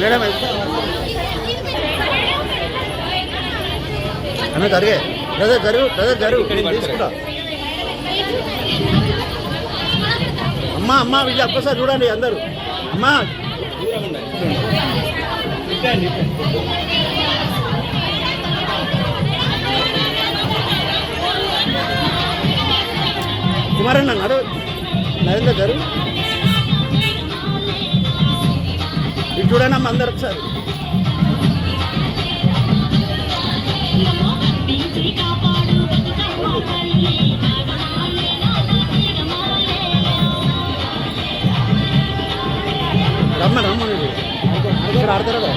Madam అన్న జరిగే. Brother జరుగు బ్రదర్ నేను తీసుకుంటా. అమ్మా అమ్మా వీళ్ళు ఒక్కసారి చూడండి అందరూ. అమ్మా. కుమారన్న నరేంద్ర గారు. ఇటు చూడండి అమ్మ అందరు ఒకసారి రమ్మ రమ్మ నువ్వు. ఇక్కడ ఆడతారా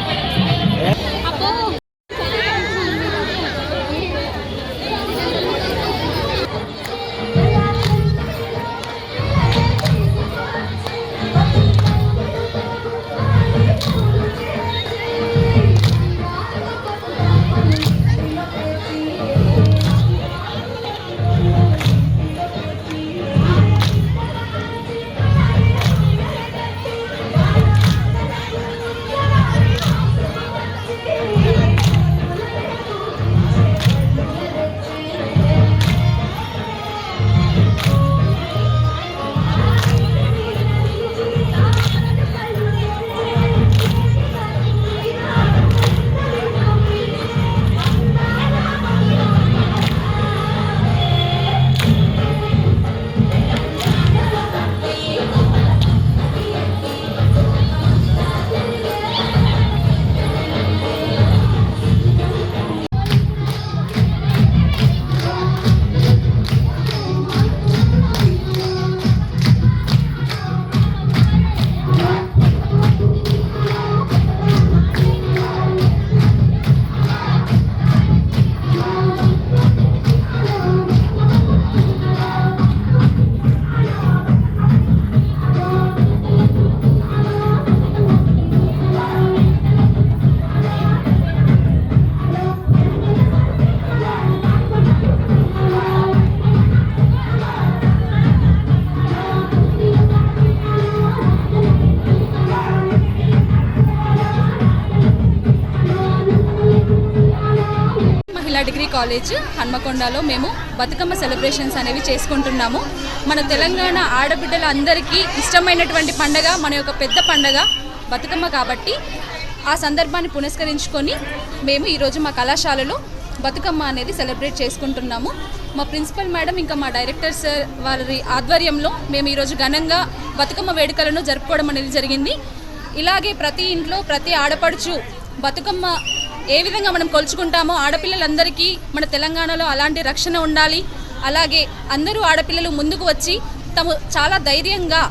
మహిళా డిగ్రీ కాలేజ్ హన్మకొండలో మేము బతుకమ్మ సెలబ్రేషన్స్ అనేవి చేసుకుంటున్నాము. మన తెలంగాణ ఆడబిడ్డల అందరికీ ఇష్టమైనటువంటి పండగ మన యొక్క పెద్ద పండగ బతుకమ్మ కాబట్టి ఆ సందర్భాన్ని పునస్కరించుకొని మేము ఈరోజు మా కళాశాలలో బతుకమ్మ అనేది సెలబ్రేట్ చేసుకుంటున్నాము. మా ప్రిన్సిపల్ మేడం ఇంకా మా డైరెక్టర్ సార్ వారి ఆధ్వర్యంలో మేము ఈరోజు ఘనంగా బతుకమ్మ వేడుకలను జరుపుకోవడం అనేది జరిగింది. ఇలాగే ప్రతి ఇంట్లో ప్రతి ఆడపడుచు బతుకమ్మ ఏ విధంగా మనం కొలుచుకుంటామో ఆడపిల్లలందరికీ మన తెలంగాణలో అలాంటి రక్షణ ఉండాలి. అలాగే అందరూ ఆడపిల్లలు ముందుకు వచ్చి తము చాలా ధైర్యంగా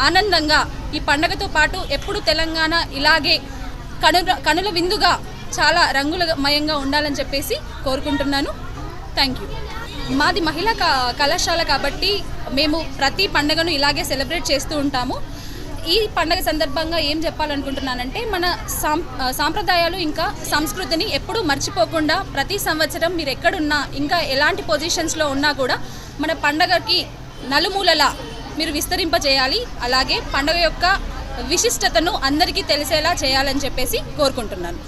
ఆనందంగా ఈ పండగతో పాటు ఎప్పుడు తెలంగాణ ఇలాగే కనుల కనుల విందుగా చాలా రంగులమయంగా ఉండాలని చెప్పేసి కోరుకుంటున్నాను. థ్యాంక్ యూ మాది మహిళా క- కళాశాల కాబట్టి మేము ప్రతి పండగను ఇలాగే సెలబ్రేట్ చేస్తూ ఉంటాము. ఈ పండగ సందర్భంగా ఏం చెప్పాలనుకుంటున్నానంటే మన సాం సాంప్రదాయాలు ఇంకా సంస్కృతిని ఎప్పుడూ మర్చిపోకుండా ప్రతి సంవత్సరం మీరు ఎక్కడున్నా ఇంకా ఎలాంటి పొజిషన్స్లో ఉన్నా కూడా మన పండగకి నలుమూలలా మీరు విస్తరింపజేయాలి. అలాగే పండగ యొక్క విశిష్టతను అందరికీ తెలిసేలా చేయాలని చెప్పేసి కోరుకుంటున్నాను.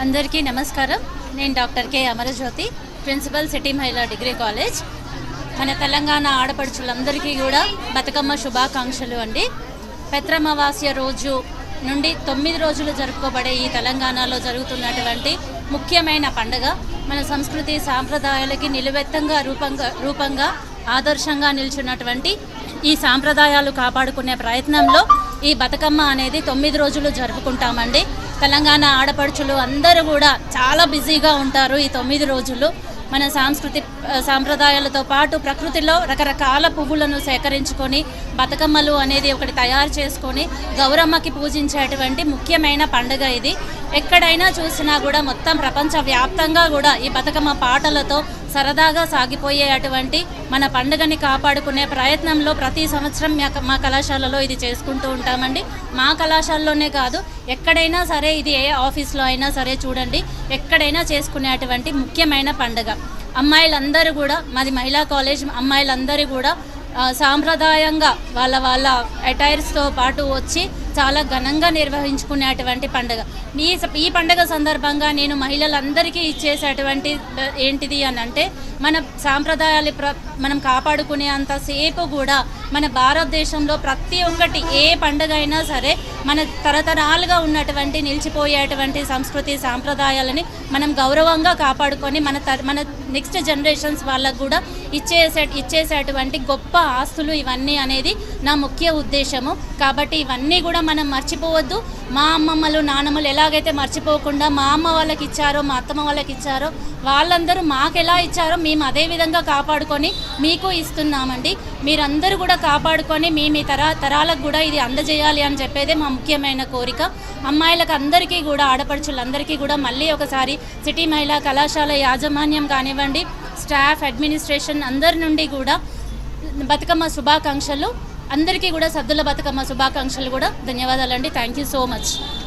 అందరికీ నమస్కారం. నేను doctor K. Amarajyothi principal city మహిళా డిగ్రీ కాలేజ్. మన తెలంగాణ ఆడపడుచులందరికీ కూడా బతుకమ్మ శుభాకాంక్షలు అండి. పెత్రమవాస్య రోజు నుండి తొమ్మిది రోజులు జరుపుకోబడే ఈ తెలంగాణలో జరుగుతున్నటువంటి ముఖ్యమైన పండుగ. మన సంస్కృతి సాంప్రదాయాలకి నిలువెత్తంగా రూపంగా రూపంగా ఆదర్శంగా నిల్చున్నటువంటి ఈ సాంప్రదాయాలు కాపాడుకునే ప్రయత్నంలో ఈ బతుకమ్మ అనేది తొమ్మిది రోజులు జరుపుకుంటామండి. తెలంగాణ ఆడపడుచులు అందరూ కూడా చాలా బిజీగా ఉంటారు ఈ తొమ్మిది రోజులు. మన సాంస్కృతి సాంప్రదాయాలతో పాటు ప్రకృతిలో రకరకాల పువ్వులను సేకరించుకొని బతుకమ్మలు అనేది ఒకటి తయారు చేసుకొని గౌరమ్మకి పూజించేటువంటి ముఖ్యమైన పండుగ ఇది. ఎక్కడైనా చూసినా కూడా మొత్తం ప్రపంచ వ్యాప్తంగా కూడా ఈ బతుకమ్మ పాటలతో సరదాగా సాగిపోయే అటువంటి మన పండుగని కాపాడుకునే ప్రయత్నంలో ప్రతి సంవత్సరం మా- కళాశాలలో ఇది చేసుకుంటూ ఉంటామండి. మా కళాశాలలోనే కాదు ఎక్కడైనా సరే ఇది ఏ ఆఫీస్లో అయినా సరే చూడండి ఎక్కడైనా చేసుకునేటువంటి ముఖ్యమైన పండుగ. అమ్మాయిలందరూ కూడా మాది మహిళా కాలేజ్ అమ్మాయిలందరూ కూడా సాంప్రదాయంగా వాళ్ళ వాళ్ళ అటైర్స్తో పాటు వచ్చి చాలా ఘనంగా నిర్వహించుకునేటువంటి పండుగ. ఈ ఈ పండుగ సందర్భంగా నేను మహిళలందరికీ ఇచ్చేసేటువంటి ఏంటిది అని అంటే మన సాంప్రదాయాలు ప్ర మనం కాపాడుకునే అంతసేపు కూడా మన భారతదేశంలో ప్రతి ఒక్కటి ఏ పండుగ అయినా సరే మన తరతరాలుగా ఉన్నటువంటి నిలిచిపోయేటువంటి సంస్కృతి సాంప్రదాయాలని మనం గౌరవంగా కాపాడుకొని మన మన నెక్స్ట్ జనరేషన్స్ వాళ్ళకు కూడా ఇచ్చేసే ఇచ్చేసేటువంటి గొప్ప ఆస్తులు ఇవన్నీ అనేది నా ముఖ్య ఉద్దేశము. కాబట్టి ఇవన్నీ కూడా మనం మర్చిపోవద్దు. మా అమ్మమ్మలు నాన్నమ్మలు ఎలాగైతే మర్చిపోకుండా మా అమ్మ వాళ్ళకి ఇచ్చారో మా అత్తమ్మ వాళ్ళకి ఇచ్చారో వాళ్ళందరూ మాకు ఎలా ఇచ్చారో మేము అదే విధంగా కాపాడుకొని మీకు ఇస్తున్నామండి. మీరందరూ కూడా కాపాడుకొని మీ మీ తరా తరాలకు కూడా ఇది అందజేయాలి అని చెప్పేదే మా ముఖ్యమైన కోరిక. అమ్మాయిలకు అందరికీ కూడా ఆడపడుచులందరికీ కూడా మళ్ళీ ఒకసారి సిటీ మహిళా కళాశాల యాజమాన్యం కానివ్వండి స్టాఫ్ అడ్మినిస్ట్రేషన్ అందరి నుండి కూడా బతుకమ్మ శుభాకాంక్షలు. అందరికీ కూడా సద్దుల బతుకమ్మ శుభాకాంక్షలు కూడా. ధన్యవాదాలండి. Thank you so much.